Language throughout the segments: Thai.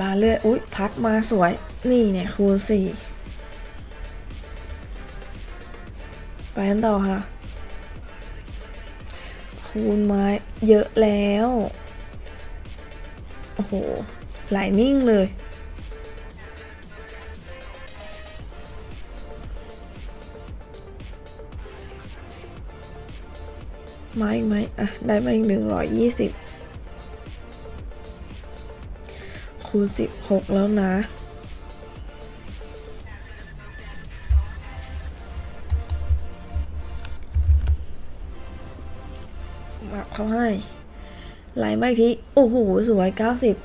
มาเรื่อย อุ๊ย พัดมาสวย นี่เนี่ยคูณสี่ไปกันต่อค่ะ คูณไม้เยอะแล้ว โอ้โห ไหลนิ่งเลยมาอีกไหมอะ ได้มาอีกหนึ่งร้อยยี่สิบ คูณสิบหกแล้วนะมาเขาให้ ไหลมาอีกทีโอ้โห สวยเก้าสิบ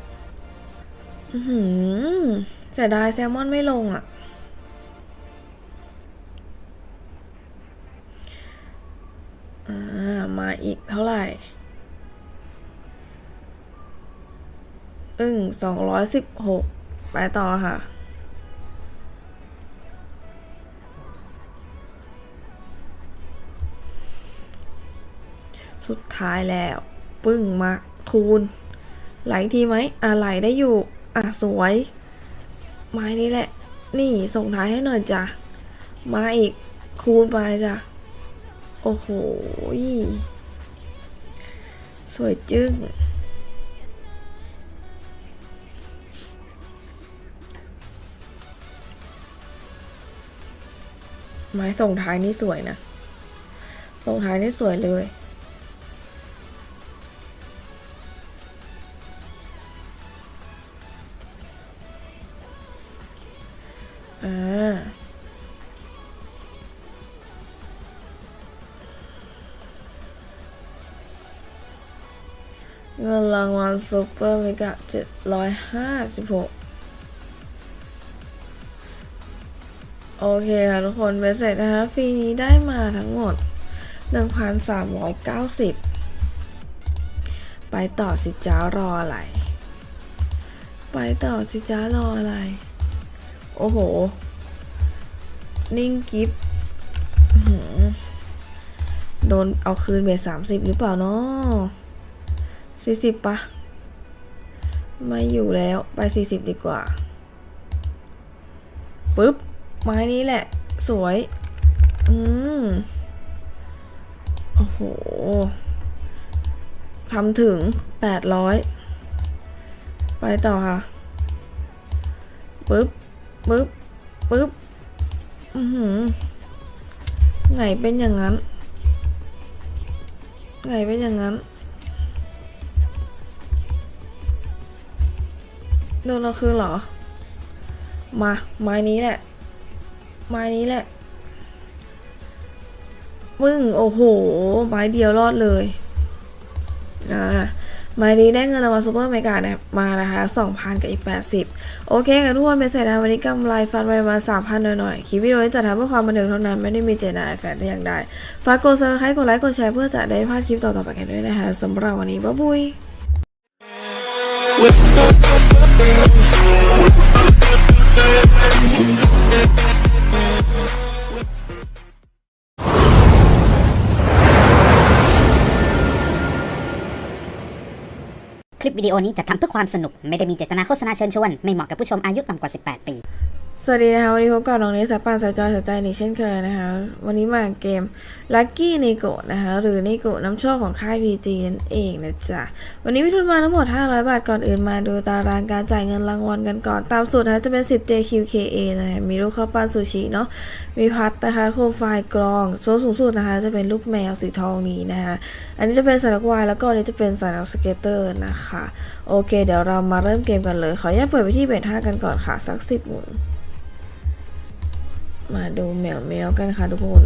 อือหือเสียดายแซลมอนไม่ลงอะอ่ามาอีกเท่าไหร่ อึ้งสองร้อยสิบหกไปต่อค่ะ สุดท้ายแล้ว ปึ้งมาคูณ ไหลทีไหมอะไหลได้อยู่ อะ สวย ไม้นี้แหละ นี่ส่งท้ายให้หน่อยจ้ะ มาอีกคูณไปจ้ะ โอ้โห สวยจึ้ง ไม้ส่งท้ายนี่สวยนะส่งท้ายนี่สวยเลย อ่า เงินรางวัลซูเปอร์เมกะเจ็ดร้อยห้าสิบหก โอเคค่ะทุกคนเบสเสร็จนะคะ ฟรีนี้ได้มาทั้งหมด 1,390 ไปต่อสิจ้ารออะไร ไปต่อสิจ้ารออะไร โอ้โห นิ่งกิฟโดนเอาคืนเบสสามสิบหรือเปล่าเนาะสี่สิบปะไม่อยู่แล้วไปสี่สิบดีกว่า ปึ๊บ ไม้นี้แหละ สวย อืม โอ้โห ทำถึงแปดร้อย ไปต่อค่ะ ปึ๊บ ปึ๊บ ปึ๊บ อือหือ ไงเป็นอย่างนั้น ไงเป็นอย่างนั้นโดนเราคืนเหรอ มา ไม้นี้แหละ ไม้นี้แหละ มึง โอ้โห ไม้เดียวรอดเลย อ่าไม้นี้ได้เงินรางวัลซูเปอร์เมกาเนี่ยมานะคะ2,000 กับอีก 80 โอเคค่ะทุกคนไปเสร็จแล้ววันนี้กำไรฟันไปมา 3,000 หน่อยๆ คลิปวิดีโอนี้จัดทำเพื่อความบันเทิงเท่านั้น ไม่ได้มีเจตนาแฝงแต่อย่างใดฝากกด subscribe กดไลค์ กดแชร์เพื่อจะได้พลาดคลิปต่อๆไปกันด้วยนะคะสำหรับวันนี้บ๊ายบาย คลิปวิดีโอนี้จัดทำเพื่อความสนุก ไม่ได้มีเจตนาโฆษณาเชิญชวน ไม่เหมาะกับผู้ชมอายุต่ำกว่า 18 ปี สวัสดีนะคะวันนี้พบกับน้องเนสสายป่านสายจอยสายใจนี่เช่นเคยนะคะวันนี้มาเกม Lucky n i g o นะคะหรือ n i g o น้ำโชคของค่าย PG นั่นเองนะจ๊ะวันนี้มีทุนมาทั้งหมด 500 บาทก่อนอื่นมาดูตารางการจ่ายเงินรางวัลกันก่อน ตามสูตรนะคะจะเป็น 10 JQKA นะคะมีลูกข้าวปั้นซูชิเนาะมีพัดนะคะโคมไฟกรองโซนสูงสุดนะคะจะเป็นลูกแมวสีทองนี้นะคะอันนี้จะเป็นสายนักวายแล้วก็อันนี้จะเป็นสายนักสเก็ตเตอร์นะคะโอเค เดี๋ยวเรามาเริ่มเกมกันเลยขออนุญาตเปิดไปที่เบท5กันก่อนค่ะสัก 10หมุน มาดูแมวแมวกันค่ะทุกคน